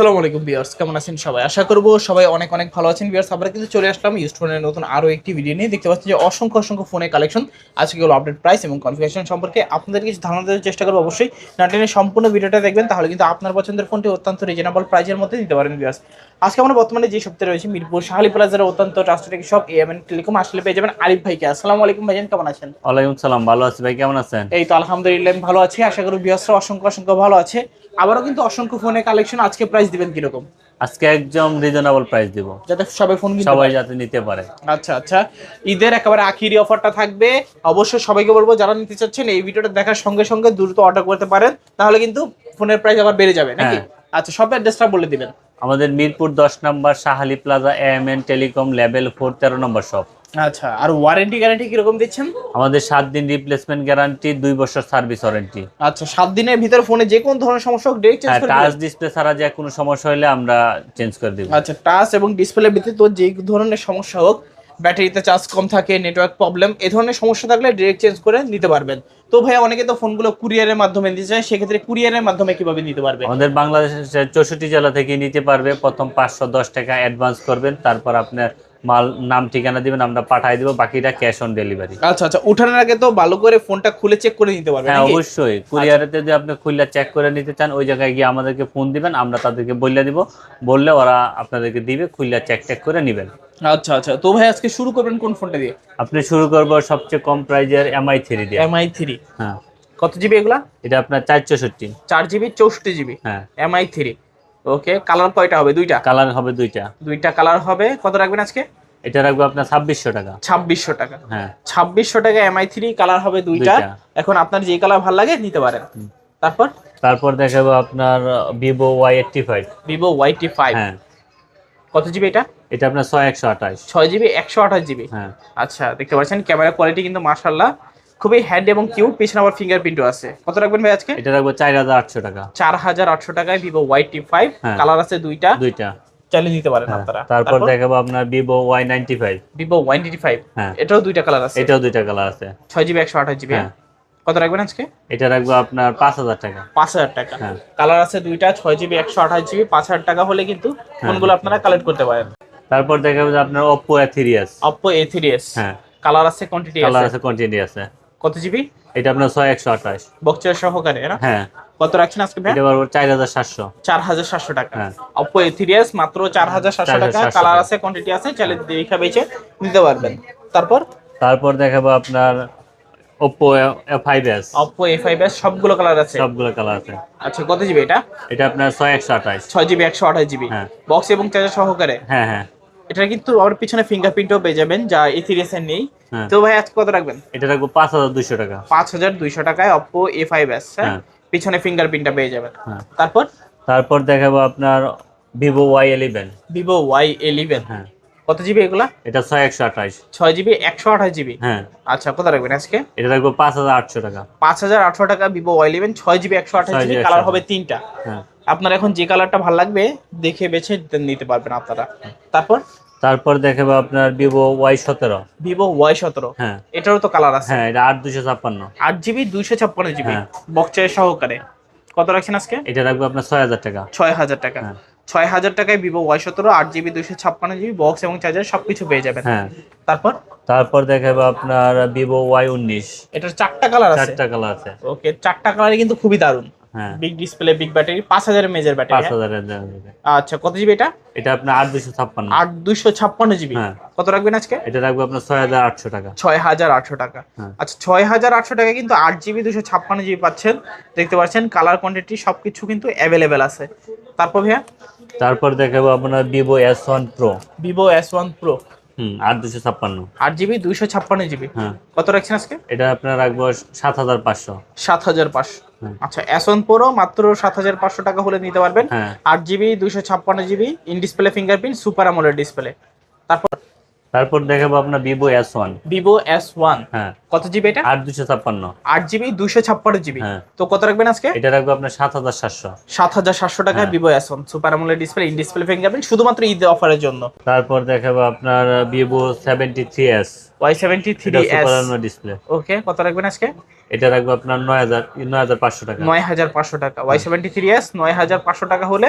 সালামু আলাইকুম বিয়ার্স কেমন আছেন সবাই? আশা করব সবাই অনেক অনেক ভালো আছেন। বিয়ার্স আমরা কিন্তু চলে আসলাম ইউজ ফোনের নতুন আরও একটি ভিডিও নিয়ে। দেখতে পাচ্ছি যে অসংখ্য অসংখ্য ফোনের কালেকশন আজকে হলো আপডেট প্রাইস এবং কনফিগারেশন সম্পর্কে আপনাদের কিছু ধারণা দেওয়ার চেষ্টা করব অবশ্যই। নাটেনের সম্পূর্ণ ভিডিওটা দেখবেন তাহলে কিন্তু আপনার পছন্দের ফোনটি অত্যন্ত রিজনেবল প্রাইসের মধ্যে দিতে পারেন বিয়ার্স আজকে আমরা বর্তমানে যে সপ্তাহে রয়েছে মিরপুর শাহালি প্লাজার অত্যন্ত ট্রাস্টেড সব এএমএন টেলিকম আসলে পেয়ে যাবেন আরিফ ভাইকে। আসসালামু আলাইকুম ভাইজান কেমন আছেন? ওয়ালাইকুম সালাম ভালো আছি ভাই কেমন আছেন? এই তো আলহামদুলিল্লাহ ভালো আছি। আশা করি বিয়ার্সরা অসংখ্য অসংখ্য ভালো আছে। আবারও কিন্তু অসংখ্য ফোনের কালেকশন আজকে প্রাইস দিবেন কীরকম? আজকে একদম রিজনেবল প্রাইস দিব। যাতে সবাই ফোন কিনতে সবাই যাতে নিতে পারে। আচ্ছা আচ্ছা। ঈদের একেবারে আখিরি অফারটা থাকবে। অবশ্যই সবাইকে বলব যারা নিতে চাচ্ছেন এই ভিডিওটা দেখার সঙ্গে সঙ্গে দ্রুত অর্ডার করতে পারেন। তাহলে কিন্তু ফোনের প্রাইস আবার বেড়ে যাবে নাকি? হ্যাঁ। আচ্ছা সব অ্যাড্রেসটা বলে দিবেন। আমাদের মিরপুর দশ number Shahali plaza M N telecom level four তেরো নম্বর শপ আচ্ছা আর ওয়ারেন্টি গ্যারান্টি কীরকম দিচ্ছেন? আমাদের সাত দিন রিপ্লেসমেন্ট গ্যারান্টি দুই বছর সার্ভিস ওয়ারেন্টি আচ্ছা সাত দিনের ভিতরে ফোনে যে কোনো ধরনের সমস্যা হোক চেঞ্জ হ্যাঁ করে টাচ ডিসপ্লে ছাড়া যে কোনো সমস্যা হলে আমরা চেঞ্জ করে দিব। আচ্ছা টাচ এবং ডিসপ্লে ভিত্তিতে তো যে ধরনের সমস্যা হোক ব্যাটারিতে চার্জ কম থাকে নেটওয়ার্ক প্রবলেম এই ধরনের সমস্যা থাকলে ডিরেক্ট চেঞ্জ করে নিতে পারবেন। তো ভাই অনেকে তো ফোনগুলো কুরিয়ারের মাধ্যমে নিতে চায় সেক্ষেত্রে কুরিয়ারের মাধ্যমে কীভাবে নিতে পারবে? আমাদের বাংলাদেশের চৌষট্টি জেলা থেকে নিতে পারবে প্রথম পাঁচশো দশ টাকা অ্যাডভান্স করবেন তারপর আপনার মাল নাম ঠিকানা দিবেন আমরা পাঠিয়ে দিব বাকিটা ক্যাশ অন ডেলিভারি আচ্ছা আচ্ছা উঠানোর আগে তো ভালো করে ফোনটা খুলে চেক করে নিতে পারবেন হ্যাঁ অবশ্যই। কুরিয়ারেতে যদি আপনি খুললে চেক করে নিতে চান ওই জায়গায় গিয়ে আমাদেরকে ফোন দিবেন আমরা তাদেরকে বললে দিব। বললে ওরা আপনাদেরকে দিবে খুললে চেক টেক করে নেবেন। আচ্ছা আচ্ছা তো ভাই আজকে শুরু করবেন কোন ফোনটা দিয়ে? আপনি শুরু করব সবচেয়ে কম প্রাইজের এমআই থ্রি দিয়ে। এমআই থ্রি হ্যাঁ। কত জিবি এগুলা? এটা আপনার চার চৌষট্টি। চার জিবি চৌষট্টি জিবি হ্যাঁ। এমআই থ্রি ওকে কালার কয়টা হবে? দুইটা? কালার হবে দুইটা। দুইটা কালার হবে। কত রাখবেন আজকে? এটা রাখব আপনার ছাব্বিশশো টাকা। ছাব্বিশশো টাকা। হ্যাঁ। ছাব্বিশশো টাকা এমআই থ্রি কালার হবে দুইটা। এখন আপনার যে কালার ভালো লাগে নিতে পারেন। তারপর? তারপর দেখাবো আপনার Vivo Y eighty five Vivo Y eighty five হ্যাঁ। কত জিবি এটা? এটা আপনার ছয় একশো আঠাশ। ছয় জিবি একশো আঠাশ জিবি হ্যাঁ। আচ্ছা দেখতে পাচ্ছেন ক্যামেরা কোয়ালিটি কিন্তু মাশাল্লাহ খুবই হ্যান্ড এবং কিউট পিছনে আবার ফিঙ্গারপ্রিন্টও আছে। কত রাখবেন ভাই আজকে? এটা রাখব চার হাজার আটশো টাকা। চার হাজার আটশো টাকায় ভিভো ফাইভ হ্যাঁ। কালার আছে দুইটা। দুইটা। চালিয়ে নিতে পারেন হ্যাঁ। আপনারা। তারপর দেখাবো আপনার Vivo Y ninety five Vivo five হ্যাঁ। এটাও দুইটা কালার আছে। এটাও দুইটা কালার আছে। ছয় জিবি একশো আঠাশ জিবি হ্যাঁ। কত রাখবেন আজকে? এটা রাখব আপনার পাঁচ হাজার টাকা। পাঁচ হাজার টাকা। হ্যাঁ। কালার আছে দুইটা ছয় জিবি একশো আঠাশ জিবি পাঁচ হাজার টাকা হলে কিন্তু হ্যাঁ। ফোনগুলো আপনারা কালেক্ট করতে পারেন। তারপর দেখাবো আপনার A three S Oppo A three S হ্যাঁ। কালার আছে কোয়ান্টিটি কালার আছে। আছে কোয়ান্টিটি আছে। কত জিবি? এটা আপনার ছয় একশো আঠাশ। বক্সের সহকারে না? হ্যাঁ। কত রাখছেন আজকে ভাই এটা চার হাজার সাতশো। চার হাজার সাতশো টাকা। হ্যাঁ। অপ্পো এ মাত্র চার হাজার সাতশো টাকা। কালার আছে কোয়ান্টিটি আছে চাইলে দেখা বেছে নিতে পারবেন। তারপর? তারপর দেখাবো আপনার Oppo five S Oppo A five S সবগুলো কালার আছে? সবগুলো কালার আছে। আচ্ছা কত জিবি এটা? এটা আপনার ছয় একশো আঠাশ। ছয় জিবি একশো আঠাশ জিবি। হ্যাঁ। বক্স এবং চার্জার সহকারে? হ্যাঁ হ্যাঁ। এটা কিন্তু ওর পিছনে ফিঙ্গারপ্রিন্টও পেয়ে যাবেন যা এ থ্রি এর নেই। হ্যাঁ। তো ভাই আজকে কত রাখবেন? এটা রাখব পাঁচ হাজার দুইশো টাকা। পাঁচ হাজার দুইশো টাকায় অপ্পো এ ফাইভ এস হ্যাঁ। পিছনে ফিঙ্গারপ্রিন্টটা পেয়ে যাবেন তারপর? তারপর দেখাবো আপনার Vivo Y eleven Vivo Y eleven হ্যাঁ। কত জিবি এগুলা? এটা ছয় একশো আঠাশ। ছয় জিবি একশো আঠাশ জিবি হ্যাঁ। আচ্ছা কত রাখবেন আজকে? এটা রাখব পাঁচ হাজার আটশো টাকা। পাঁচ হাজার আটশো টাকা ভিভো ওয়াই ইলেভেন ছয় জিবি একশো আঠাশ 6GB জিবি 128 কালার হবে তিনটা। হ্যাঁ। আপনার এখন যে কালারটা ভালো লাগবে দেখে বেছে নিতে পারবেন আপনারা। তারপর? তারপর দেখাবো আপনার ভিভো ওয়াই সতেরো। ভিভো ওয়াই সতেরো। হ্যাঁ। এটারও তো কালার আছে। হ্যাঁ এটা আট দুশো ছাপ্পান্ন। আট জিবি দুইশো ছাপ্পান্ন জিবি হ্যাঁ। বক্সের সহকারে। কত রাখছেন আজকে? এটা রাখব আপনার ছয় হাজার টাকা। ছয় হাজার টাকা। হ্যাঁ। ছয় হাজার টাকায় ভিভো ওয়াই সতেরো আট জিবি দুইশো ছাপ্পান্ন জিবি বক্স এবং চার্জার সবকিছু পেয়ে যাবেন। হ্যাঁ। তারপর? তারপর দেখাবো আপনার ভিভো ওয়াই উনিশ। এটার চারটা কালার আছে। চারটা কালার আছে। ওকে চারটা কালারই কিন্তু খুবই দারুণ। বিগ ডিসপ্লে বিগ ব্যাটারি পাঁচ মেজের পাঁচ ব্যাটারি আচ্ছা কত জিবি এটা? এটা আপনার আট দুশো ছাপ্পান্ন। আট দুইশো ছাপ্পান্ন জিবি হ্যাঁ। কত রাখবেন আজকে? এটা রাখব আপনার ছয় হাজার আটশো টাকা। ছয় হাজার আটশো টাকা। হ্যাঁ। আচ্ছা ছয় হাজার আটশো টাকা কিন্তু আট জিবি দুশো ছাপ্পান্ন জিবি পাচ্ছেন। দেখতে পাচ্ছেন কালার কোয়ান্টিটি সবকিছু কিন্তু অ্যাভেলেবেল আছে। তারপর ভাইয়া? তারপর দেখাবো আপনার Vivo S one pro Vivo S one pro হুম আট দুশো ছাপ্পান্ন। আট জিবি দুইশো ছাপ্পান্ন জিবি। হ্যাঁ। কত রাখছেন আজকে? এটা আপনার রাখব সাত হাজার পাঁচশো। সাত হাজার পাঁচশো। হ্যাঁ। আচ্ছা প্রো মাত্র সাত হাজার পাঁচশো টাকা হলে নিতে পারবেন। হ্যাঁ। আট জিবি দুইশো ছাপ্পান্ন GB in display fingerprint super display তারপর তারপর দেখাবো আপনার Vivo S one Vivo S one হ্যাঁ। কত জিবি এটা? আট দুশো ছাপ্পান্ন। আট জিবি দুইশো ছাপ্পান্ন জিবি হ্যাঁ। তো কত রাখবেন আজকে? এটা রাখব আপনার সাত হাজার সাতশো। সাত হাজার সাতশো টাকায় হ্যাঁ। Vivo S one super AMOLED display in display fingerprint শুধুমাত্র ঈদ অফারের জন্য। তারপর দেখাবো আপনার Vivo seventy three S Y seventy three S display okay কত রাখবেন আজকে? এটা রাখব আপনার নয় হাজার নয় হাজার পাঁচশো টাকা। নয় হাজার পাঁচশো টাকা। ওয়াই সেভেন্টি থ্রি এস নয় হাজার পাঁচশো টাকা হলে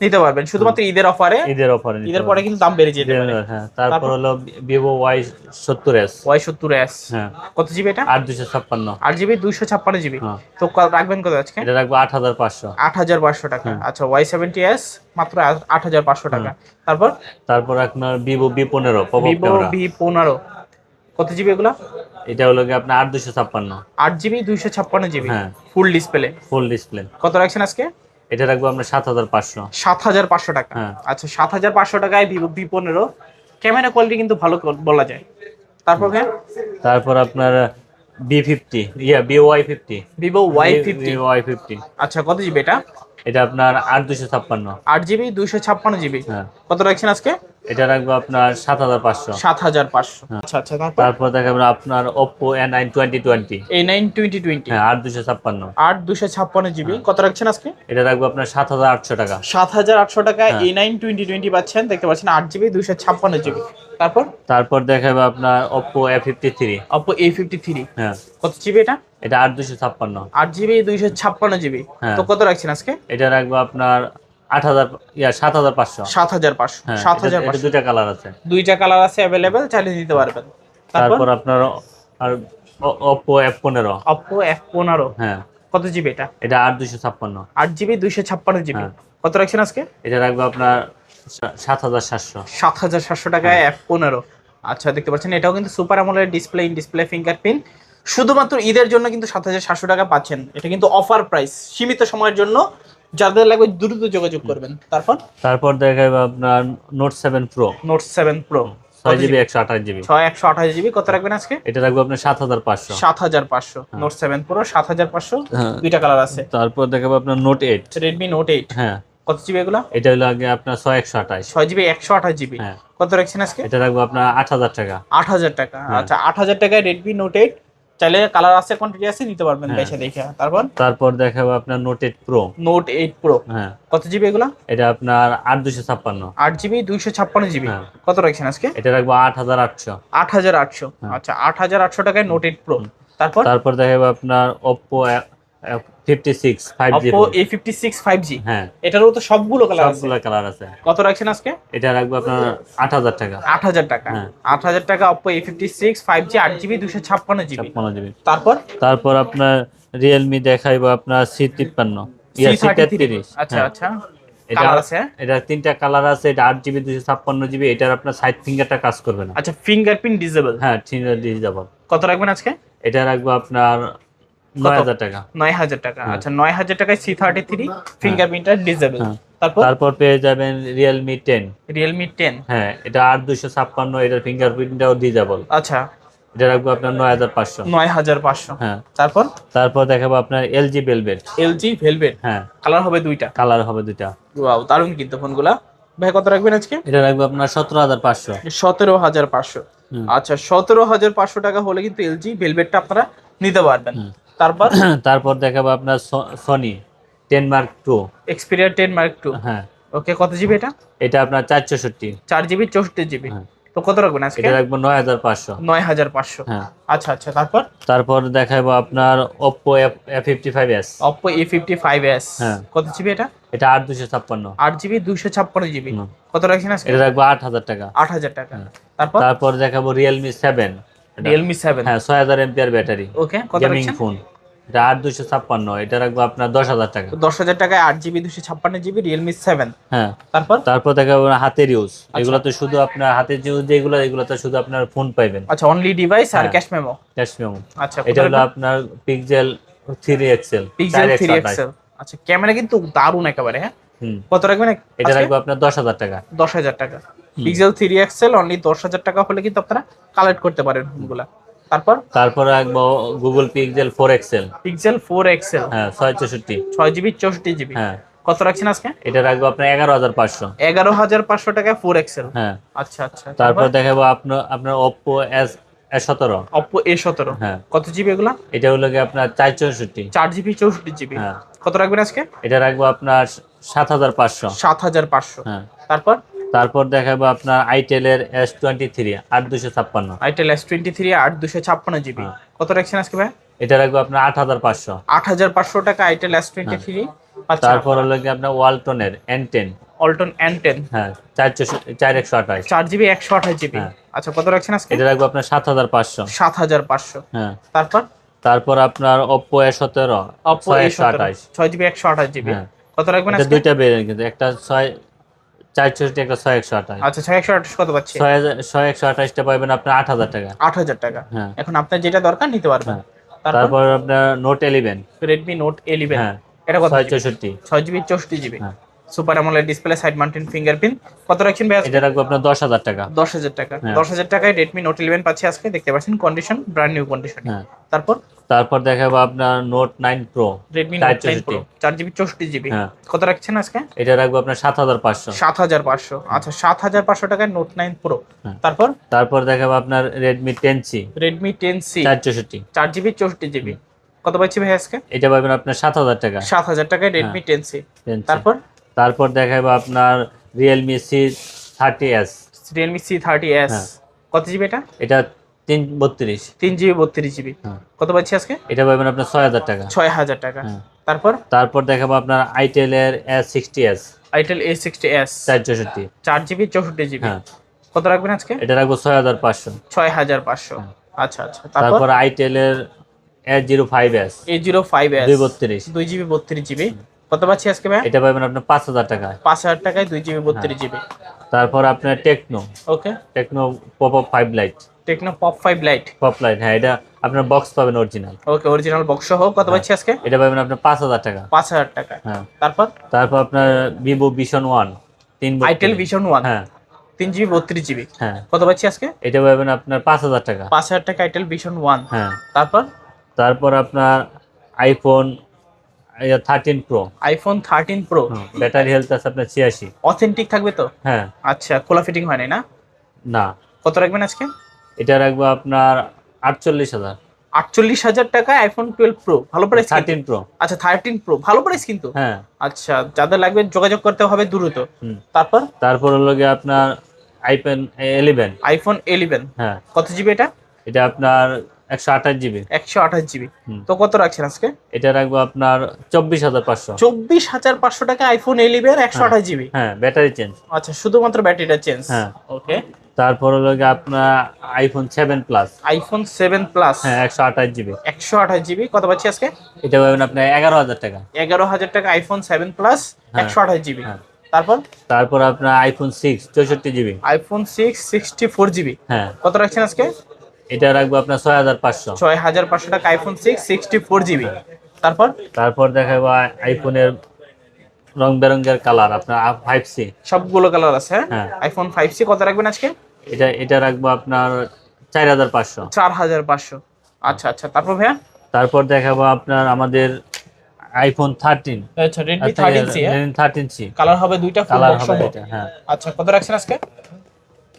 নিতে পারবেন। শুধুমাত্র ঈদের অফারে ঈদের অফারে ঈদের পরে কিন্তু দাম বেড়ে যেতে পারে। হ্যাঁ তারপর হলো ভিভো ওয়াই সত্তর এস ওয়াই সত্তর এস হ্যাঁ। কত জিবি এটা? আট দুশো ছাপ্পান্ন। আট জিবি দুইশো ছাপ্পান্ন জিবি হ্যাঁ। তো ক- রাখবেন কত আজকে? এটা রাখব আট হাজার পাঁচশো। আট হাজার পাঁচশো টাকা। হ্যাঁ। আচ্ছা ওয়াই সেভেন্টি এস মাত্র আট হাজার পাঁচশো টাকা। তারপর? তারপর আপনার ভিভো বি পনেরো ভিভো ভি পনেরো। কত জিবি এগুলো? এটা হলো কি আপনার আট দুশো ছাপ্পান্ন। আট জিবি দুইশো ছাপ্পান্ন জিবি হ্যাঁ। ফুল ডিসপ্লে ফুল ডিসপ্লে কত রাখছেন আজকে? এটা রাখব আমরা সাত হাজার পাঁচশো। সাত হাজার পাঁচশো টাকা। হ্যাঁ। আচ্ছা সাত হাজার পাঁচশো টাকায় ভিভো ভি পনেরো। ক্যামেরা কোয়ালিটি কিন্তু ভালো বলা যায়। তারপর হ্যাঁ তারপর আপনার V fifty. Yeah V Y fifty. Vivo Y fifty Y fifty. আচ্ছা কত জিবি এটা? এটা আপনার আট দুশো ছাপ্পান্ন। আট জিবি দুইশো ছাপ্পান্ন জিবি হ্যাঁ। কত রাখছেন আজকে? এটা রাখব আপনার সাত হাজার পাঁচশো। সাত হাজার পাঁচশো। হ্যাঁ। আচ্ছা আচ্ছা তারপর? দেখাবেন আপনার Oppo A nine twenty twenty A nine twenty twenty আট দুশো ছাপ্পান্ন। আট দুশো ছাপ্পান্ন জিবি। হ্যাঁ। কত রাখছেন আজকে? এটা রাখব আপনার সাত হাজার আটশো টাকা। সাত হাজার আটশো টাকা। এ নাইন টোয়েন্টি টোয়েন্টি পাচ্ছেন দেখতে পাচ্ছেন আট জিবি দুইশো ছাপ্পান্ন জিবি। তারপর? তারপর দেখাবে আপনার Oppo A fifty three Oppo A fifty three হ্যাঁ। কত জিবি এটা? এটা আট দুশো ছাপ্পান্ন। আট জিবি দুইশো ছাপ্পান্ন জিবি। হ্যাঁ। তো কত রাখছেন আজকে? এটা রাখব আপনার আট হাজার সাত হাজার পাঁচশো। সাত হাজার পাঁচশো হ্যাঁ সাত হাজার দুইটা কালার আছে। দুইটা কালার আছে অ্যাভেলেবেল চাইলে নিতে পারবেন। তারপর? আপনার আর ওপ্পো এফ পনেরো। অপো এফ পনেরো। হ্যাঁ। কত জিবি এটা? এটা আট ছাপ্পান্ন। আট জিবি দুইশো ছাপ্পান্ন জিবি হ্যাঁ। কত রাখছেন আজকে? এটা রাখব আপনার সাত হাজার সাতশো। সাত হাজার সাতশো টাকায়। এফ পনেরো। আচ্ছা দেখতে পাচ্ছেন এটাও কিন্তু সুপার আমলের ডিসপ্লে ইন ডিসপ্লে ফিঙ্গারপ্রিন্ট শুধুমাত্র ঈদের জন্য কিন্তু সাত হাজার সাতশো টাকা পাচ্ছেন। এটা কিন্তু অফার প্রাইস সীমিত সময়ের জন্য যাদের লাগবে দ্রুত যোগাযোগ করবেন। তারপর? তারপর দেখাবে আপনার note seven pro note seven pro ছয় জিবি একশো আঠাশ জিবি ছয় একশো আঠাশ জিবি কত রাখবেন আজকে? এটা রাখব আপনার সাত হাজার পাঁচশো। সাত হাজার পাঁচশো। নোট সেভেন প্রো সাত হাজার পাঁচশো। হ্যাঁ। দুইটা কালার আছে। তারপর দেখাবো আপনার note eight Redmi note eight হ্যাঁ। কত জিবি এগুলো? এটা হলো আগে আপনার ছয় একশো আঠাশ। ছয় জিবি একশো আঠাশ জিবি হ্যাঁ। কত রাখছেন আজকে? এটা রাখব আপনার আট হাজার টাকা। আট হাজার টাকা। হ্যাঁ। আচ্ছা আট হাজার টাকায় রেডমি নোট এইট চাইলে কালার আছে কোয়ান্টিটি আছে নিতে পারবেন হ্যাঁ। বেছে দেখে। তারপর? তারপর দেখাবো আপনার note 8 pro note eight pro হ্যাঁ। কত জিবি এগুলা? এটা আপনার 8256 8 জিবি 256 জিবি কত রাখছেন আজকে? এটা রাখব 8800 8800 হ্যাঁ। আচ্ছা 8800 টাকায় নোট এইট প্রো তারপর? তারপর দেখাবো আপনার Oppo হ্যাঁ। সবগুলো টাকা। টাকা। হ্যাঁ। তারপর? আপনার রিয়েলমি দেখাইবো আপনার সি তিপ্পান্ন। আচ্ছা হ্যাঁ। আচ্ছা। এটা আছে? এটা তিনটা কালার আছে। এটা আপনার সাইড কাজ আচ্ছা ফিঙ্গারপ্রিন্ট হ্যাঁ কত রাখবেন আজকে? এটা রাখব আপনার নয় হাজার টাকা। নয় হাজার টাকা। হ্যাঁ। আচ্ছা নয় হাজার টাকায় সি থার্টি থ্রি ফিঙ্গারপ্রিন্টটা ডিজেবল হ্যাঁ। তারপর? তারপর পেয়ে যাবেন রিয়েলমি টেন রিয়েলমি টেন হ্যাঁ এটা আট দুশো ছাপ্পান্ন এটার ফিঙ্গারপ্রিন্টটাও যাব আচ্ছা। এটা রাখব আপনার নয় হাজার পাঁচশো। নয় হাজার পাঁচশো। হ্যাঁ। তারপর? তারপর দেখাবো আপনার এলজি বেলভেট এলজি ভেলভেট হ্যাঁ। কালার হবে দুইটা। কালার হবে দুইটা। ওয়াও দারুণ কিন্তু ফোনগুলা। ভাই কত রাখবেন আজকে? এটা রাখব আপনার সতেরো হাজার পাঁচশো। সতেরো হাজার পাঁচশো। হুম। আচ্ছা সতেরো হাজার পাঁচশো টাকা হলে কিন্তু এলজি ভেলভেটটা আপনারা নিতে পারবেন। তারপর? তারপর দেখাবো আপনার Sony ten mark two Xperia ten mark two হ্যাঁ। ওকে কত জিবি এটা? এটা আপনার চার চৌষট্টি। চার জিবি চৌষট্টি জিবি হ্যাঁ। তো কত রাখবেন আজকে? এটা রাখব নয় হাজার পাঁচশো। নয় হাজার পাঁচশো। হ্যাঁ। আচ্ছা আচ্ছা তারপর? তারপর দেখাবো আপনার Oppo F fifty five S Oppo A fifty five S. কত জিবি এটা? এটা আট দুশো ছাপ্পান্ন। আট জিবি দুইশো ছাপ্পান্ন জিবি। কত রাখছেন আজকে? এটা রাখব আট হাজার টাকা। আট হাজার টাকা। হ্যাঁ। তারপর? তারপর দেখাবো রিয়েলমি সেভেন রিয়েলমি সেভেন হ্যাঁ ছয় হাজার এমপিআর ব্যাটারি। ওকে কত রাখছেন? ফোন এটা আট দুশো ছাপ্পান্ন এটা রাখব আপনার দশ হাজার টাকা। দশ হাজার টাকায় আট জিবি দুশো ছাপ্পান্ন জিবি রিয়েলমি সেভেন হ্যাঁ। তারপর? তারপর দেখাবো হাতের ইউজ। এগুলো তো শুধু আপনার হাতের ইউজ যেগুলো এগুলো তো শুধু আপনার ফোন পাইবেন। আচ্ছা অনলি ডিভাইস আর। ক্যাশ মেমো ক্যাশ মেমো আচ্ছা এটা হলো আপনার Pixel three XL Pixel three XL আচ্ছা ক্যামেরা কিন্তু দারুণ একেবারে হ্যাঁ? হুম। কত রাখবেন? এটা রাখব আপনার দশ হাজার টাকা। দশ হাজার টাকা। পিক্সেল থ্রি এক্সেল অনলি দশ হাজার টাকা হলে কিন্তু আপনারা কালেক্ট করতে পারেন ফোনগুলা তারপর? তারপর রাখব Google Pixel four XL Pixel four XL হ্যাঁ ছয় চৌষট্টি। ছয় জিবি চৌষট্টি জিবি। হ্যাঁ। কত রাখছেন আজকে? এটা রাখব আপনার এগারো হাজার পাঁচশো। এগারো হাজার পাঁচশো টাকায় ফোর এক্সেল হ্যাঁ। আচ্ছা আচ্ছা। তারপর দেখাবো আপনার আপনার এস এস সতেরো। অপো এ সতেরো। হ্যাঁ। কত জিবি এগুলা? এটা হলো কি আপনার চার চৌষট্টি। চার জিবি চৌষট্টি জিবি। হ্যাঁ। কত রাখবেন আজকে? এটা রাখব আপনার সাত হাজার পাঁচশো। সাত হাজার পাঁচশো। হ্যাঁ। তারপর? তারপর দেখাবো আপনার আইটেলের এস টোয়েন্টি থ্রি আট দুশো ছাপ্পান্ন। আইটেল এস টোয়েন্টি থ্রি আট দুশো ছাপ্পান্ন জিবি হ্যাঁ। কত রাখছেন আজকে ভাই? এটা রাখব আপনার আট হাজার পাঁচশো। আট হাজার পাঁচশো টাকা আইটেল এস টোয়েন্টি থ্রি তারপর হলো কি আপনার ওয়ালটনের N ten Walton N ten হ্যাঁ চারশো চার একশো আঠাশ। চার জিবি একশো আঠাশ জিবি হ্যাঁ। আচ্ছা কত রাখছেন আজকে? এটা রাখব আপনার সাত হাজার পাঁচশো। সাত হাজার পাঁচশো। হ্যাঁ। তারপর? তারপর আপনার ওপ্পো এ সতেরো অপো এ একশো আঠাশ। ছয় জিবি একশো আঠাশ জিবি হ্যাঁ। কত রাখবেন দুইটা বেরিয়ে কিন্তু। একটা ছয় চার চৌষট্টি একটা ছয় একশো আঠাশ। আচ্ছা ছয় একশো আঠাশ কত পাচ্ছি? ছয় হাজার ছয় একশো আঠাশটা পাবেন আপনার আট হাজার টাকা। আট হাজার টাকা। হ্যাঁ। এখন আপনার যেটা দরকার নিতে পারবেন। হ্যাঁ। তারপর? আপনার Note eleven Redmi Note eleven হ্যাঁ। এটা কত? ছয় চৌষট্টি। ছয় জিবি চৌষট্টি জিবি। হ্যাঁ। সুপার আমলের ডিসপ্লে সাইড মাউন্টেন ফিঙ্গারপ্রিন্ট কত রাখছেন ভাই এটা রাখব আপনার দশ হাজার টাকা। দশ হাজার টাকা। হ্যাঁ। দশ হাজার টাকায় রেডমি নোট ইলেভেন পাচ্ছি আজকে দেখতে পাচ্ছেন কন্ডিশন ব্র্যান্ড নিউ কন্ডিশন হ্যাঁ। তারপর? তারপর দেখাবো আপনার চার নোট নাইন চৌষট্টি। প্রো চার জিবি চৌষট্টি জিবি হ্যাঁ। কত রাখছেন আজকে? এটা রাখব আপনার সাত হাজার পাঁচশো। সাত হাজার পাঁচশো। আচ্ছা সাত হাজার পাঁচশো টাকায় নোট নাইন প্রো হ্যাঁ। তারপর? তারপর দেখাবো আপনার সি চার চৌষট্টি। চার জিবি চৌষট্টি জিবি কত পাচ্ছি ভাই আজকে? এটা পাবেন আপনার সাত হাজার টাকা। সাত হাজার টাকায় রেডমি টেন সি 10C তারপর? তারপর দেখাবো আপনার Realme C thirty S Realme C thirty S. কত জিবি এটা? এটা তিন বত্রিশ। তিন জিবি বত্রিশ জিবি। হ্যাঁ। কত পাচ্ছি আজকে? এটা পাবেন আপনার ছয় হাজার টাকা। ছয় হাজার টাকা। হ্যাঁ। তারপর? তারপর দেখাবো আপনার আইটেলের S sixty S itel A sixty S চার চৌষট্টি। চার জিবি চৌষট্টি জিবি। হ্যাঁ। কত রাখবেন আজকে? এটা রাখব ছয় হাজার পাঁচশো। ছয় হাজার পাঁচশো। আচ্ছা আচ্ছা। তারপর? তারপর আইটেলের S zero five S A zero five S দুই বত্রিশ। দুই জিবি বত্রিশ জিবি। কত পাচ্ছি আজকে ভাই? এটা পাবেন আপনার পাঁচ হাজার টাকা পাঁচ হাজার টাকায় দুই জিবি বত্রিশ জিবি। তারপর আপনার Tecno. Okay. Tecno Pop up five Lite Tecno Pop five Lite Pop Lite হ্যাঁ এটা আপনার বক্স পাবেন অরিজিনাল ওকে অরিজিনাল বক্স সহ কত পাচ্ছি আজকে? এটা পাবেন আপনার পাঁচ হাজার টাকা। পাঁচ হাজার টাকা। হ্যাঁ। তারপর? তারপর আপনার ভিভো ভিশন ওয়ান তিন। আইটেল ভিশন ওয়ান হ্যাঁ। তিন জিবি বত্রিশ জিবি। হ্যাঁ। কত পাচ্ছি আজকে? এটা পাবেন আপনার পাঁচ হাজার টাকা। পাঁচ হাজার টাকা আইটেল ভিশন ওয়ান হ্যাঁ। তারপর? তারপর আপনার iPhone thirteen Pro iPhone thirteen Pro battery health আছে আপনার ছিয়াশি। অথেন্টিক থাকবে তো? হ্যাঁ। আচ্ছা খোলা ফিটিং হয় না? না। কত রাখবেন আজকে? এটা রাখব আপনার আটচল্লিশ হাজার। আটচল্লিশ হাজার টাকা আইফোন টুয়েলভ প্রো ভালো প্রাইস থার্টিন প্রো আচ্ছা থার্টিন প্রো ভালো প্রাইস কিন্তু? হ্যাঁ। আচ্ছা যাদের লাগবে যোগাযোগ করতে হবে দ্রুত। তারপর? তারপর হলো গিয়ে আপনার আইপেন ইলেভেন আইফোন ইলেভেন হ্যাঁ। কত জিবি এটা? এটা আপনার একশো আঠাশ জিবি। একশো আঠাশ জিবি। তো কত রাখছেন আজকে? এটা রাখব আপনার চব্বিশ হাজার পাঁচশো। চব্বিশ হাজার পাঁচশো টাকা আইফোন একশো আঠাশ জিবি। হ্যাঁ ব্যাটারি চেঞ্জ আচ্ছা শুধুমাত্র ব্যাটারিটা চেঞ্জ হ্যাঁ। ওকে তারপর হলো গিয়ে আপনার iPhone seven Plus iPhone seven Plus হ্যাঁ একশো আঠাশ জিবি। একশো আঠাশ জিবি কত পাচ্ছি আজকে? এটা পাবেন আপনার এগারো হাজার টাকা। এগারো হাজার টাকা আইফোন সেভেন প্লাস হ্যাঁ। একশো আঠাশ জিবি। হ্যাঁ। তারপর? তারপর আপনার আইফোন সিক্স চৌষট্টি GB. IPhone six sixty four GB. হ্যাঁ। কত রাখছেন আজকে? এটা রাখব আপনার ছয় হাজার পাঁচশো। ছয় হাজার পাঁচশো টাকা iPhone six sixty four GB তারপর? তারপর দেখাবো আই- আইফোনের রং বেরঙের কালার আপনার ফাইভ সি সবগুলো কালার আছে হ্যাঁ? আইফোন ফাইভ সি কত রাখবেন আজকে? এটা এটা রাখব আপনার চার হাজার পাঁচশো। চার হাজার পাঁচশো। আচ্ছা আচ্ছা। তারপর ভাইয়া? তারপর দেখাবো আপনার আমাদের আইফোন থার্টিন আচ্ছা Redmi thirteen C thirteen C colour হবে দুইটা কালার হবে এটা হ্যাঁ। আচ্ছা কত রাখছেন আজকে?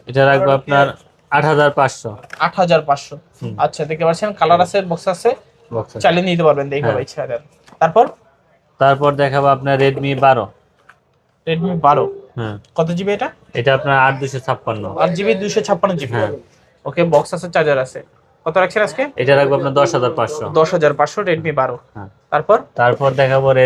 এটা রাখব আপনার আট হাজার পাঁচশো। আট হাজার পাঁচশো। হুম। আচ্ছা দেখতে পাচ্ছেন কালার আছে বক্স আছে। বক্স চালিয়ে নিতে পারবেন দেখে হ্যাঁ। ভাই ইচ্ছা তারপর? তারপর দেখাবো আপনার রেডমি বারো। রেডমি বারো। হ্যাঁ। কত জিবি এটা? এটা আপনার আট দুশো ছাপ্পান্ন। আট জিবি দুশো ছাপ্পান্ন জিবি হ্যাঁ। ওকে বক্স আছে চার্জার আছে। কত রাখছেন আজকে? এটা রাখব আপনার দশ হাজার পাঁচশো। দশ হাজার পাঁচশো রেডমি বারো। হ্যাঁ। তারপর? তারপর দেখাবো সি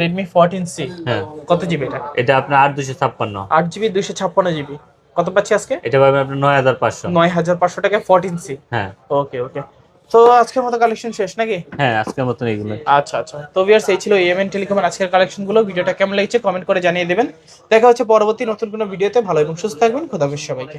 রেডমি ফোরটিন সি হ্যাঁ। কত জিবি এটা? এটা আপনার আট দুশো ছাপ্পান্ন। আট জিবি দুশো ছাপ্পান্ন জিবি কত পাচ্ছি আজকে? এটা পাবেন আপনি নয় হাজার পাঁচশো। নয় হাজার পাঁচশো টাকা ফোরটিন সি হ্যাঁ। ওকে ওকে। তো আজকের মতো কালেকশন শেষ নাকি? হ্যাঁ আজকের মতন এগুলো আচ্ছা আচ্ছা। তো ভিউয়ার্স এই ছিল এমএন টেলিকমের আজকের কালেকশনগুলো ভিডিওটা কেমন লেগেছে কমেন্ট করে জানিয়ে দেবেন। দেখা হচ্ছে পরবর্তী নতুন কোনো ভিডিওতে। ভালো এবং সুস্থ থাকবেন। খোদা হাফেজ সবাইকে।